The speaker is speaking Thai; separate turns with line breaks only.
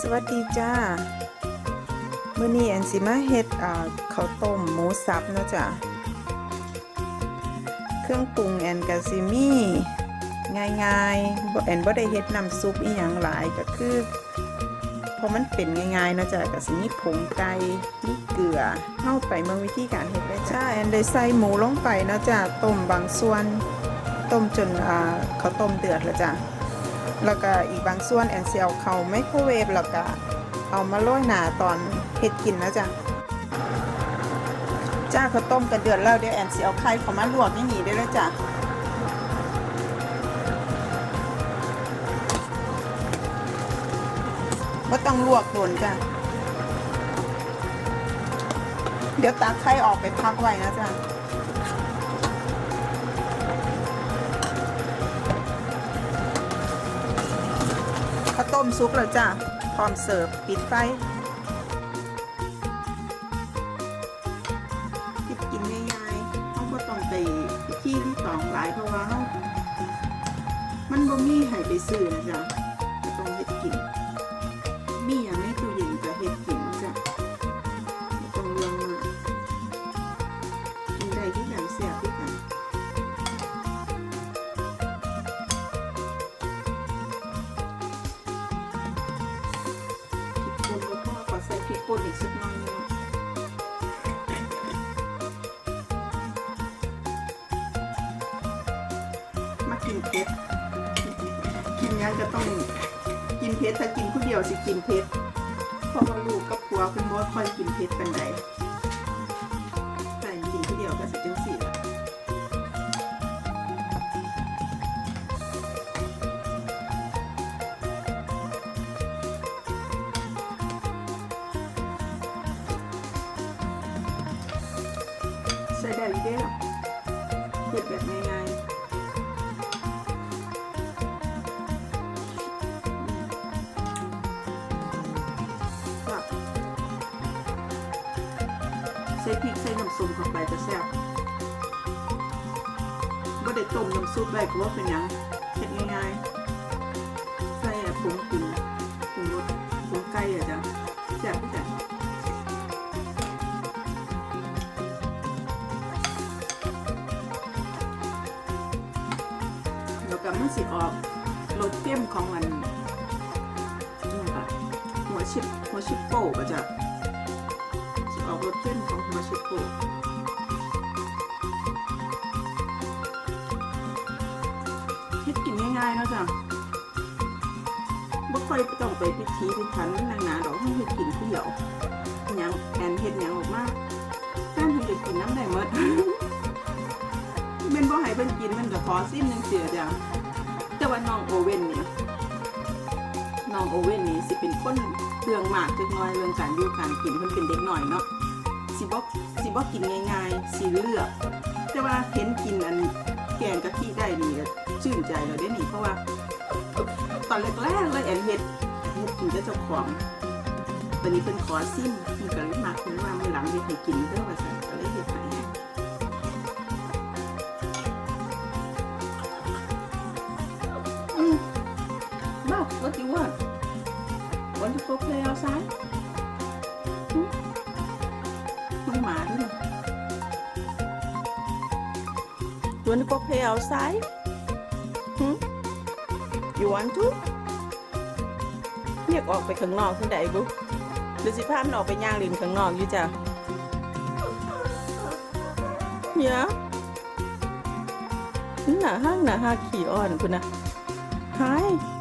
สวัสดีจ้ามื้อนี้แอนสิมาเฮ็ดข้าวต้มหมูสับเนาะจ้ะเครื่องปรุงแอนก็สิมี่ง่ายๆบ่แอนบ่ได้เฮ็ดน้ำซุปอีหยังหลายก็คือพราะมันเป็นง่ายๆเนาะจ้ะก็สิมีผงไก่มีเกลือเฮาไปเมืองวิธีการเฮ็ดได้จ้าแอนได้ใส่หมูลงไปเนาะจ้ะต้มบางส่วนต้มจนอ่าข้าวต้มเดือดแล้วจ้ะ แล้วก็อีกบางส่วนแอนเซียวเขาไมโครเวฟแล้วก็เอามาโรยหนาตอนเฮ็ดกินนะจ๊ะจ้าข้าวต้มกระเดือดแล้วเดี๋ยวแอนเซียวไข่เขามาลวกนี่หนีได้เลยจ้ะว่าต้องลวกโดนจ้ะเดี๋ยวตักไข่ออกไปพักไว้นะจ๊ะ มซุปแล้วจ้ะพร้อมเสิร์ฟปิดไฟคิดกินง่ายๆเขาก็ต้องไปที่ที่ตองหลายเพราะว่าเขามันบ่มีให้ไปซื้อนะจ๊ะ นอีกสักหน่อยนึงมากินเผ็ดกินยังก็ต้องกินเผ็ดถ้ากินคนเดียวสิกินเผ็ดเพราะว่าลูกกับผัวคุณบ่ค่อยกินเผ็ดเป็นไดแต่กินคนเดียวก็สิจังสี่ละ ใส่ได้อยู่เด้อเผ็ดแบบง่ายๆก็ใส่พริกใส่น้ำส้มเข้าไปจะแซ่บก็ได้ต้มน้ำซุปไว้ก็ว่าเป็นหยังเผ็ดง่ายๆ แล้วก็มันสิออกรสเข้มของมันนี่ค่ะหัวชิปหัวชิปโป้ก็จะสิออกรสเข้มของหัวชิปโป้เฮ็ดกินง่ายๆเนาะจ้ะบ่ค่อยต้องไปพิธีพิถันนางนาดอกให้เฮ็ดกินผู้เดียวยังแอนเฮ็ดหยังออกมาแฟนเพิ่นก็กินน้ำได้หมดแม่นบ่ให้เพิ่นกินมันก็ขอซิมจังซี่อะจ้ะ แต่ว่าน้องโอเว่นนี่น้องโอเว่นนี่สิเป็นคนเรื่องมากจักน่อยเรื่องการอยู่การกินเพิ่นเป็นเด็กหน่อยเนาะสิบ่สิบ่กินง่ายๆสิเลือก แต่ว่าเห็นกินอันแกงกะทิได้นี่ก็ชื่นใจแล้วเด้นี่เพราะว่า ตอนแรกๆเลยแอนเฮ็ดเฮ็ดกินกับเจ้าของตอนนี้เป็นขอซิมมันก็เลยมาคุณว่ามื้อหลังเฮ็ดให้กินเด้อ Want to go play outside? หึน้องหมาด้วยนะ You want to go play outside? Hmm? You want to? เรียกออกไปข้างนอกที่ไหนบุ๊หรือสิพามันออกไปย่างลินข้างนอกอยู่จ้ะเนี่ยหน้าห้างหน้าห้าขี่อ่อนคุณนะ Hi